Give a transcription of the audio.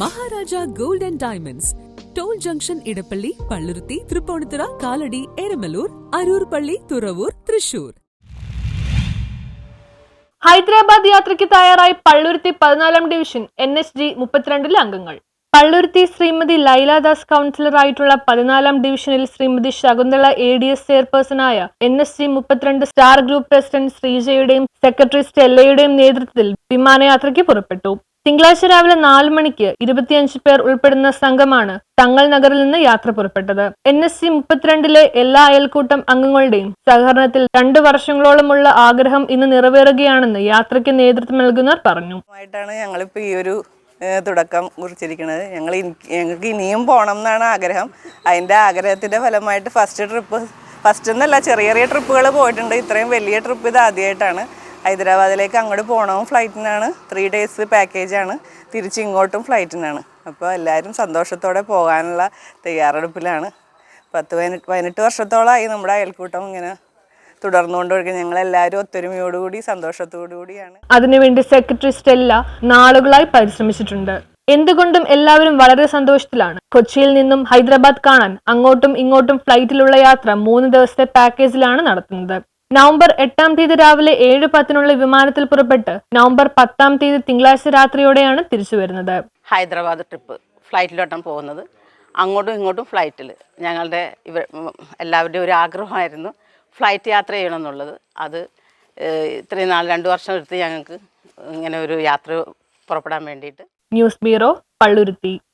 Maharaja gold and diamonds. Toll junction Edappally Palluruthy Thrippunithura Kalady Eramalloor Aroor പള്ളി തുറവൂർ തൃശൂർ. ഹൈദരാബാദ് യാത്രയ്ക്ക് തയ്യാറായി പള്ളുരുത്തി പതിനാലാം ഡിവിഷൻ എൻ എസ് ജി മുപ്പത്തിരണ്ടിലെ അംഗങ്ങൾ. പള്ളുരുത്തി ശ്രീമതി ലൈലാദാസ് കൗൺസിലറായിട്ടുള്ള പതിനാലാം ഡിവിഷനിൽ Shrimathi Shakuntala A D S ചെയർപേഴ്സണായ N S G മുപ്പത്തിരണ്ട് സ്റ്റാർ ഗ്രൂപ്പ് പ്രസിഡന്റ് ശ്രീജയുടെയും സെക്രട്ടറി സ്റ്റെല്ലയുടെയും നേതൃത്വത്തിൽ വിമാനയാത്രയ്ക്ക് പുറപ്പെട്ടു. തിങ്കളാഴ്ച രാവിലെ നാല് മണിക്ക് ഇരുപത്തിയഞ്ച് പേർ ഉൾപ്പെടുന്ന സംഘമാണ് തങ്ങൾ നഗറിൽ നിന്ന് യാത്ര പുറപ്പെട്ടത്. എൻ എസ് സി മുപ്പത്തിരണ്ടിലെ എല്ലാ അയൽക്കൂട്ടം അംഗങ്ങളുടെയും സഹകരണത്തിൽ രണ്ടു വർഷങ്ങളോളമുള്ള ആഗ്രഹം ഇന്ന് നിറവേറുകയാണെന്ന് യാത്രയ്ക്ക് നേതൃത്വം നൽകുന്നവർ പറഞ്ഞു. ആയിട്ടാണ് ഈ ഒരു തുടക്കം കുറിച്ചിരിക്കുന്നത്. ഞങ്ങൾ ഞങ്ങൾക്ക് ഇനിയും പോകണം എന്നാണ് ആഗ്രഹം. അതിന്റെ ആഗ്രഹത്തിന്റെ ഫലമായിട്ട് ഫസ്റ്റ് ട്രിപ്പ് ഫസ്റ്റ് എന്നല്ല ചെറിയ ചെറിയ ട്രിപ്പുകൾ പോയിട്ടുണ്ട്. ഇത്രയും വലിയ ട്രിപ്പ് ഇത് ആദ്യമായിട്ടാണ് ഹൈദരാബാദിലേക്ക് അങ്ങോട്ട് പോകണവും ഫ്ലൈറ്റിനാണ്. ത്രീ ഡേയ്സ് പാക്കേജാണ് തിരിച്ച് ഇങ്ങോട്ടും ഫ്ലൈറ്റിനാണ്. അപ്പോൾ എല്ലാവരും സന്തോഷത്തോടെ പോകാനുള്ള തയ്യാറെടുപ്പിലാണ്. പത്ത് പതിനെട്ട് പതിനെട്ട് വർഷത്തോളമായി നമ്മുടെ അയൽക്കൂട്ടം ഇങ്ങനെ തുടർന്നുകൊണ്ടിരിക്കുന്നത് ഞങ്ങളെല്ലാവരും ഒത്തൊരുമയോടുകൂടി സന്തോഷത്തോടുകൂടിയാണ്. അതിനുവേണ്ടി സെക്രട്ടറി സ്റ്റെല്ല നാളുകളായി പരിശ്രമിച്ചിട്ടുണ്ട്. എന്തുകൊണ്ടും എല്ലാവരും വളരെ സന്തോഷത്തിലാണ്. കൊച്ചിയിൽ നിന്നും ഹൈദരാബാദ് കാണാൻ അങ്ങോട്ടും ഇങ്ങോട്ടും ഫ്ലൈറ്റിലുള്ള യാത്ര മൂന്ന് ദിവസത്തെ പാക്കേജിലാണ് നടത്തുന്നത്. നവംബർ എട്ടാം തീയതി രാവിലെ ഏഴ് പത്തിനുള്ള വിമാനത്തിൽ പുറപ്പെട്ട് നവംബർ പത്താം തീയതി തിങ്കളാഴ്ച രാത്രിയോടെയാണ് തിരിച്ചു വരുന്നത്. ഹൈദരാബാദ് ട്രിപ്പ് ഫ്ലൈറ്റിലോട്ടാണ് പോകുന്നത്. അങ്ങോട്ടും ഇങ്ങോട്ടും ഫ്ലൈറ്റിൽ ഞങ്ങളുടെ ഇവ എല്ലാവരുടെയും ഒരു ആഗ്രഹമായിരുന്നു ഫ്ലൈറ്റ് യാത്ര ചെയ്യണമെന്നുള്ളത്. അത് ഇത്രയും നാൾ രണ്ട് വർഷം എടുത്ത് ഞങ്ങൾക്ക് ഇങ്ങനെ ഒരു യാത്ര പുറപ്പെടാൻ വേണ്ടിയിട്ട്. News bureau Palluruthy.